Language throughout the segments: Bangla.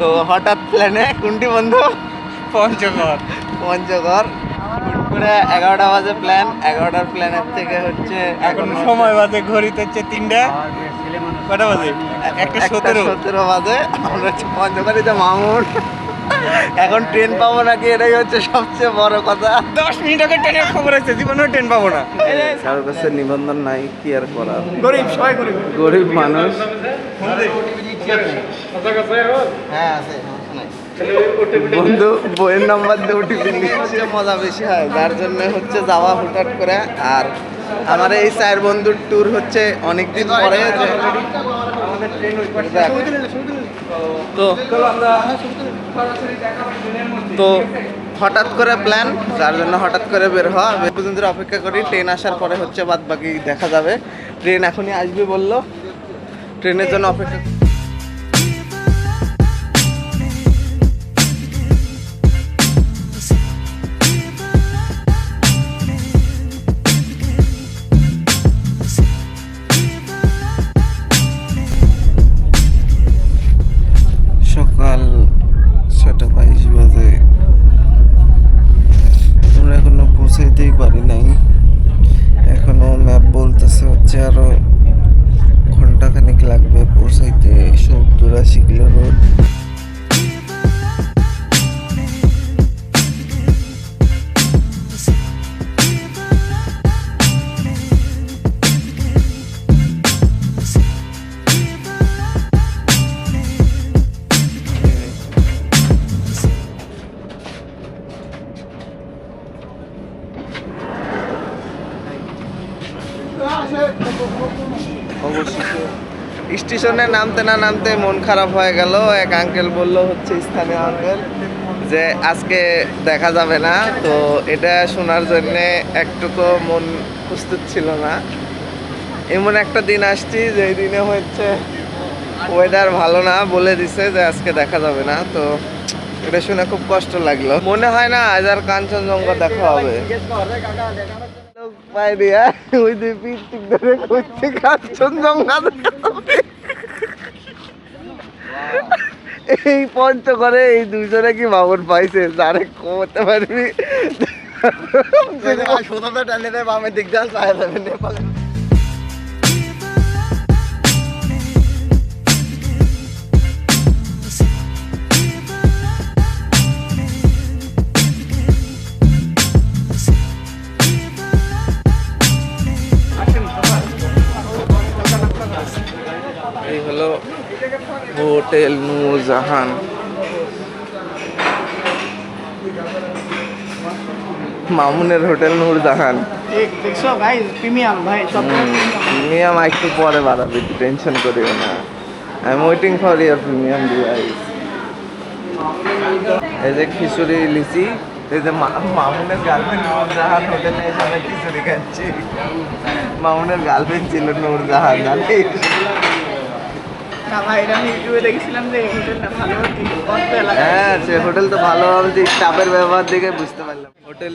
তো হঠাৎ প্ল্যানে কোনটি বন্ধু পঞ্চগড়। পঞ্চগড়। হুট করে এগারোটা বাজে প্ল্যান এগারোটার প্ল্যানের থেকে হচ্ছে এখন সময় বাজে ঘড়িতে হচ্ছে তিনটা। কটা বাজে? একটা সতেরো। সতেরো বাজে। আমরা হচ্ছে পঞ্চগড়িতে মামুন। এখন ট্রেন পাবো নাকি? এটাই হচ্ছে সবচেয়ে বড় কথা। দশ মিনিট আগে ট্রেনের খবর আছে জীবনেও ট্রেন পাবো না। কারোর কাছে নিবন্ধন নাই কি আর করার? গরিব সবাই গরিব। গরিব মানুষ। হ্যাঁ আছে বন্ধু বইয়ের নাম্বার দিয়ে ওটিপি হচ্ছে মজা বেশি হয় যার জন্য হচ্ছে যাওয়া হুটহাট করে আর আমার এই চার বন্ধুর ট্যুর হচ্ছে অনেক দিন পরে তো তো হঠাৎ করে প্ল্যান যার জন্য হঠাৎ করে বের হওয়া। বের পর্যন্ত অপেক্ষা করি ট্রেন আসার পরে হচ্ছে বাদ বাকি দেখা যাবে। ট্রেন এখনই আসবে বলল। ট্রেনের জন্য অপেক্ষা লাগবে পৌঁছাইতে সত্তর আশি কিলো রোড অবশেষে স্টেশনে নামতে না নামতে মন খারাপ হয়ে গেল। এক আঙ্কেল বলল হচ্ছে স্থানীয় আঙ্কেল যে, আজকে দেখা যাবে না। তো এটা শোনার জন্যে একটুকু মন প্রস্তুত ছিল না। এমন একটা দিন আসছি যেই দিনে হচ্ছে ওয়েদার ভালো না বলে দিছে যে, আজকে দেখা যাবে না। তো এটা শুনে খুব কষ্ট লাগল। মনে হয় না আজ আর কাঞ্চনজঙ্ঘা দেখা হবে। কাঞ্চনজঙ্ঘা দেখা হবে। এই এই দুইজনে কি বাবুর পাইছে? যারে কমতে পারবি। সোতাটা টানে বামের দিক দিয়ে চায় যাবে নেপালে হোটেল নূরজাহান মামুনের হোটেল নূরজাহান প্রিমিয়াম একটু পরে বাড়াবি টেনশন করিও না। I am waiting for your premium device এই যে খিচুড়ি লিচি এই যে মামুনের গার্লফ্রেন্ড নূরজাহান হোটেলে আমি খিচুড়ি খাচ্ছি। মামুনের গার্লফ্রেন্ড ছিল নূরজাহান জানিস? হ্যাঁ সে হোটেল তো ভালো আমি স্টাফের ব্যবহার দেখে বুঝতে পারলাম। হোটেল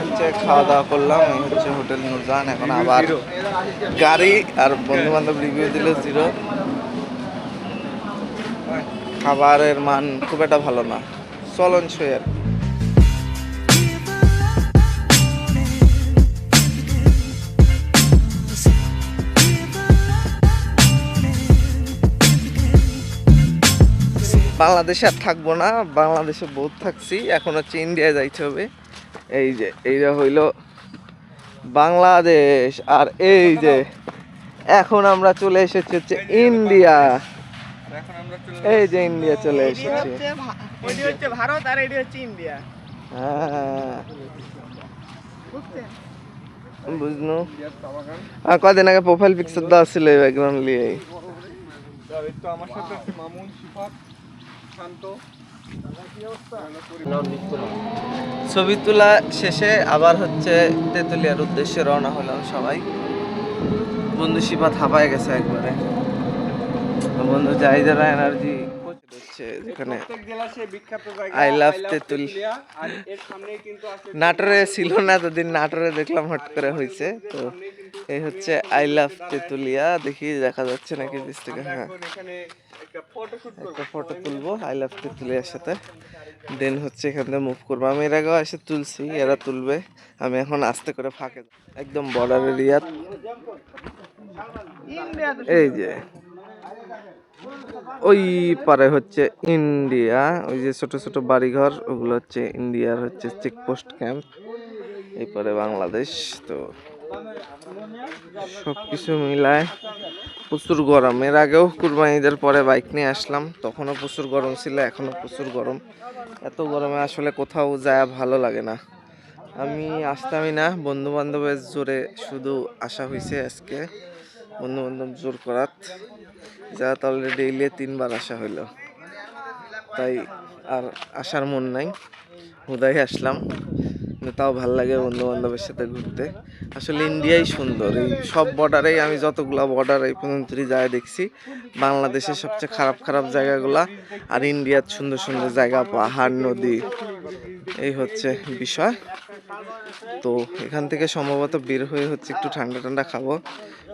হচ্ছে খাওয়া দাওয়া করলাম এই হচ্ছে হোটেল এখন আবার গাড়ি আর বন্ধু বান্ধব রিভিউ দিল জিরো খাবারের মান খুব একটা ভালো না চলনসই আর বাংলাদেশে আর থাকব না বাংলাদেশে বহুত থাকছি। এখন হচ্ছে ইন্ডিয়ায় যাইতে হবে। এই যে এইটা হইল বাংলাদেশ। আর এই যে এখন আমরা চলে এসেছি হচ্ছে ইন্ডিয়া এই যে ইন্ডিয়া চলে এসেছি। হচ্ছে ভারত আর এটি হচ্ছে ইন্ডিয়া হ্যাঁ। বুঝলো আর কদিন আগে প্রোফাইল পিকচার দেওয়া ছিল ব্যাকগ্রাউন্ড নিয়ে তো আমার সাথে মামুন শান্ত। ছবি তোলা শেষে আবার হচ্ছে তেতুলিয়ার উদ্দেশ্যে রওনা হলাম সবাই। বন্ধু শিপা থাপায় গেছে একবারে। বন্ধু যাই যারা এনার্জি হচ্ছে যেখানে I love তেঁতুল। নাটোরে ছিল না এতদিন নাটোরে দেখলাম হট করে হয়েছে। তো এই হচ্ছে আই লাভ তেতুলিয়া দেখি দেখা যাচ্ছে নাকি থেকে হ্যাঁ। একটা ফটো তুলবো আই লাভ তেঁতুলিয়ার সাথে। দেন হচ্ছে এখান থেকে মুভ করব। আমি এর আগেও এসে তুলছি এরা তুলবে। আমি এখন আস্তে করে ফাঁকে একদম বর্ডার এরিয়া এই যে ওই পারে হচ্ছে ইন্ডিয়া ওই যে ছোট ছোট বাড়িঘর ওগুলো হচ্ছে ইন্ডিয়ার হচ্ছে চেকপোস্ট ক্যাম্প এই পারে বাংলাদেশ তো সবকিছু মিলায়। প্রচুর গরম। এর আগেও কুরবানিদের পরে বাইক নিয়ে আসলাম, তখনও প্রচুর গরম ছিল, এখনও প্রচুর গরম। এত গরমে আসলে কোথাও যায় ভালো লাগে না। আমি আসতামই না বন্ধু বান্ধবের জোরে শুধু আসা হয়েছে আজকে বন্ধু বান্ধব জোর করাত যা তাহলে ডেইলি তিনবার আসা হইল। তাই আর আসার মন নাই, হুদাই আসলাম। তাও ভালো লাগে বন্ধু বান্ধবের সাথে ঘুরতে। আসলে ইন্ডিয়াই সুন্দর, এই সব বর্ডারেই আমি যতগুলা বর্ডার এই পর্যন্ত যায় দেখছি। বাংলাদেশের সবচেয়ে খারাপ খারাপ জায়গাগুলা আর ইন্ডিয়ার সুন্দর সুন্দর জায়গা, পাহাড়, নদী, এই হচ্ছে বিষয়। তো এখান থেকে সম্ভবত বের হয়ে হচ্ছে একটু ঠান্ডা ঠান্ডা খাব।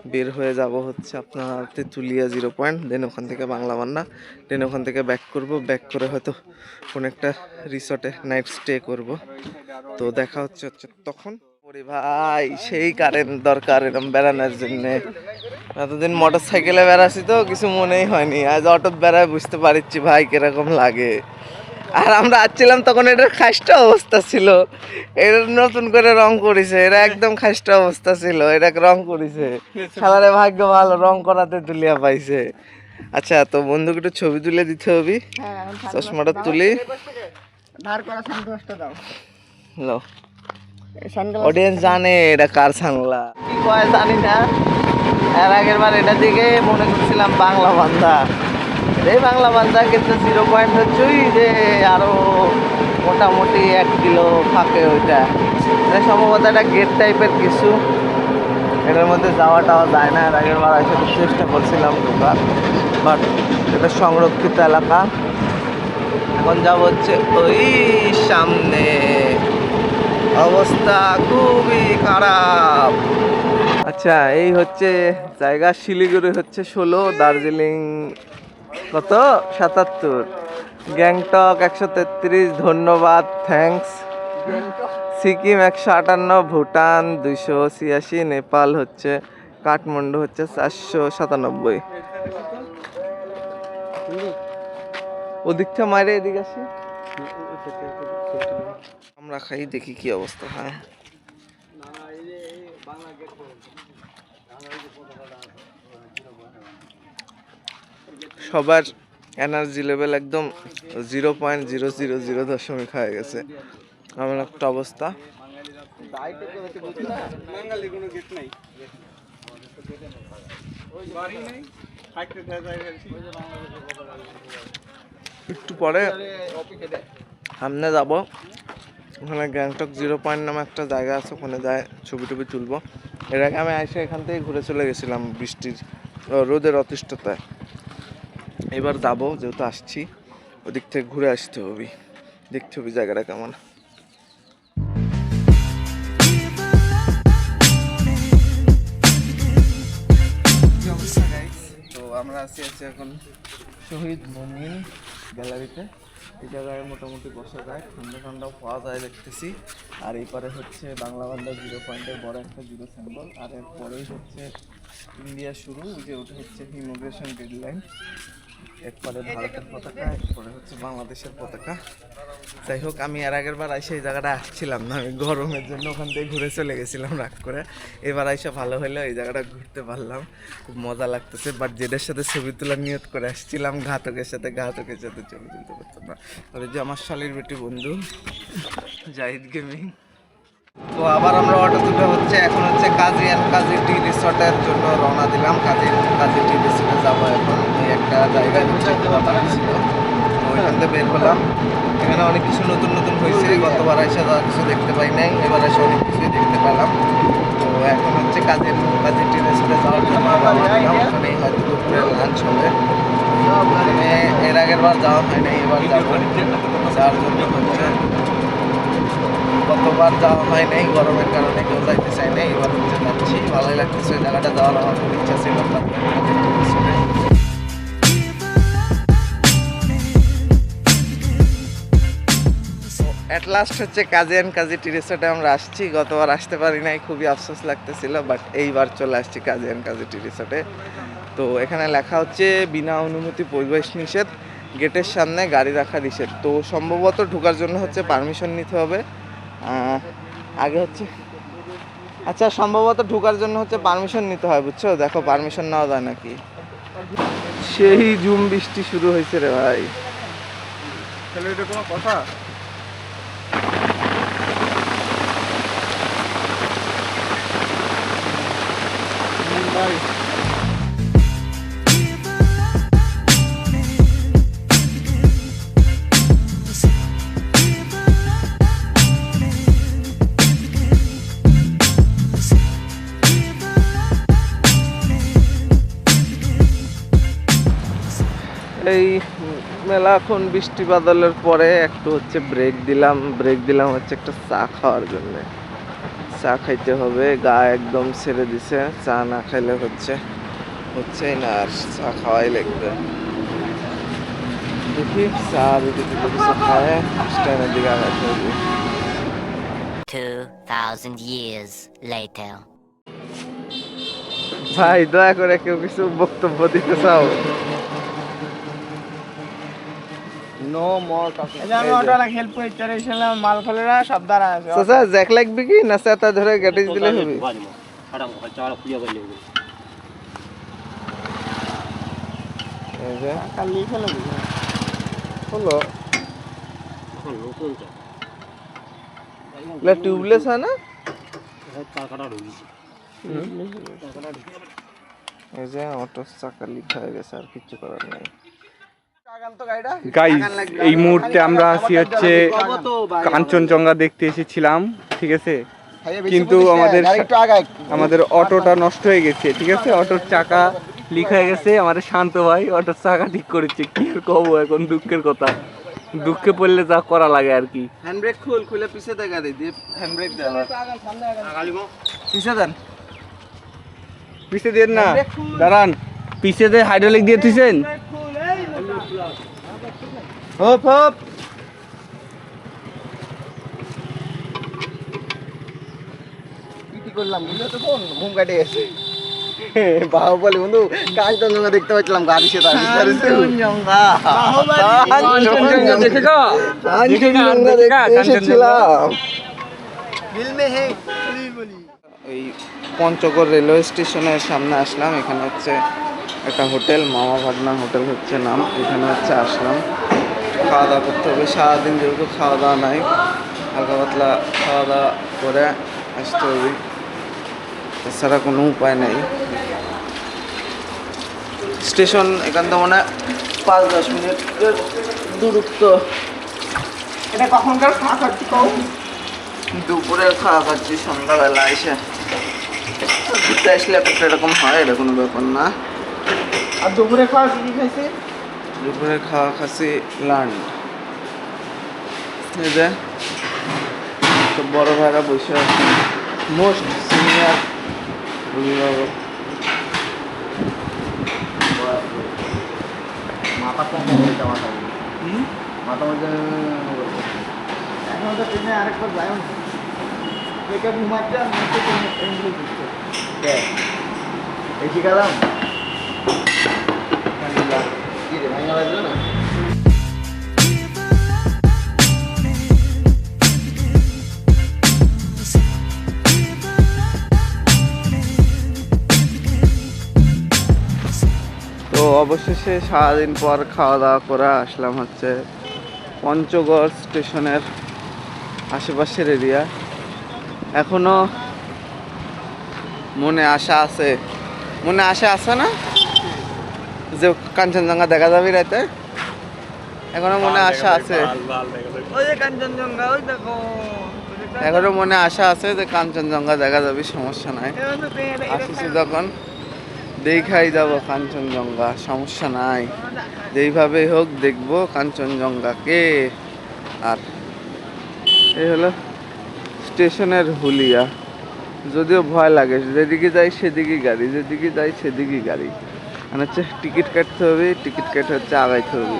বের হয়ে যাব হচ্ছে আপনার তেঁতুলিয়া জিরো পয়েন্ট দেন ওখান থেকে বাংলা বান্না দেন ওখান থেকে ব্যাক করব ব্যাক করে হয়তো কোনো একটা রিসর্টে নাইট স্টে করব। তো দেখা হচ্ছে হচ্ছে তখন। ওরে ভাই, সেই কারেন্ট দরকার এরকম বেড়ানোর জন্য। এতদিন মোটর সাইকেলে বেড়াছি তো, কিছু মনেই হয়নি। আজ অটো বেড়ায় বুঝতে পারছি ভাই কীরকম লাগে। আর আমরা আসছিলাম তখন এটার খাসটা অবস্থা ছিল। এটা নতুন করে রং করেছে এটা একদম খাসটা অবস্থা ছিল এটা রং করেছে। সালারে ভাগ্য ভালো রং করাতে তুলিয়া পাইছে। আচ্ছা তো বন্ধুকে একটু ছবি তুলে দিতে হবে। হ্যাঁ চশমাটা তুলি। দাও। অডিয়েন্স জানে এটা কার সাংলা কি কয় জানি না। এর আগের বার এটা দিকে মনে করছিলাম বাংলা বান্ধা এই বাংলা বান্ধা কিন্তু জিরো পয়েন্ট হচ্ছে ওই যে আরও মোটামুটি এক কিলো ফাঁকে ওইটা। এটা সম্ভবত একটা গেট টাইপের কিছু। এটার মধ্যে যাওয়া টাওয়া যায় না, এর আগের বার এসে চেষ্টা করছিলাম ঢোকার বাট এটা সংরক্ষিত এলাকা। এখন যাব হচ্ছে ওই সামনে। অবস্থা খুবই খারাপ। আচ্ছা এই হচ্ছে জায়গা শিলিগুড়ি হচ্ছে ষোলো, দার্জিলিং কত? সাতাত্তর। গ্যাংটক একশো তেত্রিশ, ধন্যবাদ, থ্যাঙ্কস। সিকিম একশো আটান্ন, ভুটান দুইশো ছিয়াশি, নেপাল হচ্ছে, কাঠমান্ডু হচ্ছে চারশো সাতানব্বই। ওদিকটা মারে এদিকে আসি। আমরা খাই, দেখি কি অবস্থা হয়। সবার এনার্জি লেভেল একদম zero point zero zero zero দশমিক হয়ে গেছে। এমন একটা অবস্থা। একটু পরে সামনে যাব। ওখানে গ্যাংটক জিরো পয়েন্ট নামে একটা জায়গা আছে, ওখানে যায় ছবি টবি তুলবো। এর আগে আমি এসে এখান থেকে ঘুরে চলে গেছিলাম বৃষ্টির, রোদের অতিষ্ঠতায়। এবার যাব যেহেতু আসছি। ওদিক থেকে ঘুরে আসতে হবে। দেখতে হবে জায়গাটা কেমন। তো আমরা আছি আছি এখন শহীদ মমিন গ্যালারিতে। এই জায়গায় মোটামুটি বসা যায়। ঠান্ডা ঠান্ডাও পাওয়া যায় দেখতেছি। আর এই পারে হচ্ছে বাংলা বান্ধব জিরো পয়েন্টের বড় একটা জিরো সিম্বল। আর এরপরেই হচ্ছে ইন্ডিয়া শুরু, যে ওটা হচ্ছে ইমিগ্রেশন ডেডলাইন এরপরে ভারতের পতাকা, এরপরে হচ্ছে বাংলাদেশের পতাকা। যাই হোক, আমি এর আগের বার এসে এই জায়গাটা আসছিলাম না, আমি গরমের জন্য ওখান থেকে ঘুরে চলে গেছিলাম রাগ করে। এবার এসে ভালো হলো এই জায়গাটা ঘুরতে পারলাম। খুব মজা লাগতেছে বাট যেটার সাথে ছবি তোলার নিয়ত করে আসছিলাম, ঘাতকের সাথে ঘাতকের সাথে ছবি তুলতে পারতাম না। আর যে আমার শালির বেটি বন্ধু, জাহিদ গেমিং। তো আবার আমরা অটো তুলে হচ্ছে, এখন হচ্ছে কাজী অ্যান্ড কাজী টি রিসর্টের জন্য রওনা দিলাম। কাজী কাজী টি রিসর্টে যাব এখন। একটা কথা ছিল ওইখান থেকে বের হলাম। এখানে অনেক কিছু নতুন নতুন হয়েছে। গতবার এসে তো কিছু দেখতে পাই নাই। এবার এসে অনেক কিছুই দেখতে পেলাম। তো এখন হচ্ছে কাজের কাজী টি রিসর্টে যাওয়ার জন্য ওখানেই হয়তো দুপুরে লাঞ্চ হবে। এর আগের বার যাওয়া হয় নাই এবার যাব। যার জন্য হচ্ছে গতবার যাওয়া হয় নাই। গরমের কারণে কেউ যাইতে চাই নাই। এবার হচ্ছে যাচ্ছি। ভালোই লাগতেছে। ওই জায়গাটা যাওয়ার আমার খুব ইচ্ছা কাজের ছিল। অ্যাট লাস্ট হচ্ছে কাজী অ্যান্ড কাজী টি রিসোর্টে আমরা আসছি। গতবার আসতে পারি নাই, খুবই আফসোস লাগতেছিল বাট এইবার চলে আসছি কাজী অ্যান্ড কাজী টি রিসোর্টে তো এখানে লেখা হচ্ছে, বিনা অনুমতি পরিবেশ নিষেধ, গেটের সামনে গাড়ি রাখা নিষেধ। তো সম্ভবত ঢোকার জন্য হচ্ছে পারমিশন নিতে হবে। আগে হচ্ছে আচ্ছা সম্ভবত ঢোকার জন্য হচ্ছে পারমিশন নিতে হয়, বুঝছ? দেখো পারমিশন নেওয়া যায় নাকি? সেই জুম বৃষ্টি শুরু হয়েছে রে ভাই। তাহলে এটা কোনো কথা? ভাই এই মেলাখন বৃষ্টি বাদলের পরে একটু হচ্ছে ব্রেক দিলাম। ব্রেক দিলাম হচ্ছে একটা চা খাওয়ার জন্য। চা খাইতে হবে। গা একদম ছেড়ে দিছে। চা না খাইলে হচ্ছে হচ্ছেই না আর চা খাওয়াই লাগবে। দেখি চা যদি কিছু খায় স্ট্যান্ডের দিকে আগাতে হবে 2,000 years later. ভাই দয়া করে কেউ কিছু বক্তব্য দিতে চাও? নো মোর টকিং আমি অটো অনেক হেল্প মাল ফলেরা সব দ্বারা আছে। চাচা জ্যাক লাগবে কি? না চাতা ধরে গেটে দিলে হবে? এই যে। কালি হলো। টিউবলেস হয় না? এই যে অটো চাকা লিক হয়ে গেছে আর কিছু করার নাই। গাইস এই মুহূর্তে আমরা আছি হচ্ছে কাঞ্চনজঙ্ঘা দেখতে এসেছিলাম ঠিক আছে? কিন্তু আমাদের আমাদের অটোটা নষ্ট হয়ে গেছে ঠিক আছে? অটোর চাকা লিক হয়ে গেছে আমাদের শান্ত ভাই অটোর চাকা ঠিক করেছে। কি কব এখন দুঃখের কথা। দুঃখে পড়লে যা করা লাগে আর কি। হ্যান্ড ব্রেক খুল খুলে পিছে দে গাড়ি দিয়ে হ্যান্ড ব্রেক দে পিছে দেন। পিছে দেন না। দাঁড়ান। পিছে দিয়ে হাইড্রোলিক দিয়ে হপ হপ কি করলাম? বুঝলে তো কোন? ঘুম কাটে গেছে। বাহুবলি বন্ধু কাঞ্চনজঙ্ঘা দেখতে পাচ্ছিলাম গাড়ি সে তার কাঞ্চনজঙ্ঘা। কাঞ্চনজঙ্ঘা দেখে যা কাঞ্চনজঙ্ঘা দেখতে এসেছিলাম। এই পঞ্চগড় রেলওয়ে স্টেশনের সামনে আসলাম এখানে হচ্ছে একটা হোটেল মামা ভাগনা হোটেল হচ্ছে নাম। এখানে হচ্ছে আসলাম। খাওয়া দাওয়া করতে হবে। সারাদিন যেহেতু খাওয়া দাওয়া নাই হালকা পাতলা খাওয়া দাওয়া করে আসতে হবে। এছাড়া কোনো উপায় নেই। স্টেশন এখান থেকে মানে পাঁচ দশ মিনিটের দূরত্ব। এটা কখনকার খাওয়া খাচ্ছি কও দুপুরে খাওয়া খাচ্ছি সন্ধ্যাবেলা এসে ঘুরতে আসলে একটা এরকম হয় এটা কোনো ব্যাপার না। আর দুপুরে খাওয়া কি খাইছি? দুপুরে খাওয়া খাচ্ছি লান্ড এই যে তো বড় ভাইরা বসে আছে। মোস্ট সিনিয়র অভিভাবক। মাথা কম মাথা হুম? মাথা মধ্যে এখন তো ট্রেনে আরেকবার না বেকার ঘুমাচ্ছে আর এই শিখালাম তো অবশেষে সারাদিন পর খাওয়া দাওয়া করে আসলাম হচ্ছে পঞ্চগড় স্টেশনের আশেপাশের এরিয়া। এখনও মনে আশা আছে। মনে আশা আছে না? যে কাঞ্চনজঙ্ঘা দেখা যাবে রাতে? এখনও মনে আশা আছে। ওই যে কাঞ্চনজঙ্ঘা ওই দেখো। এখনও মনে আশা আছে যে কাঞ্চনজঙ্ঘা দেখা যাবে সমস্যা নাই। আসিছি যখন দেখাই যাব কাঞ্চনজঙ্ঘা সমস্যা নাই। যেইভাবেই হোক দেখব কাঞ্চনজঙ্ঘাকে আর এই হলো স্টেশনের হুলিয়া। যদিও ভয় লাগে যেদিকে যাই সেদিকে গাড়ি যেদিকে যাই সেদিকে গাড়ি। মানে হচ্ছে টিকিট কাটতে হবে টিকিট কেটে হচ্ছে আগাইতে হবে।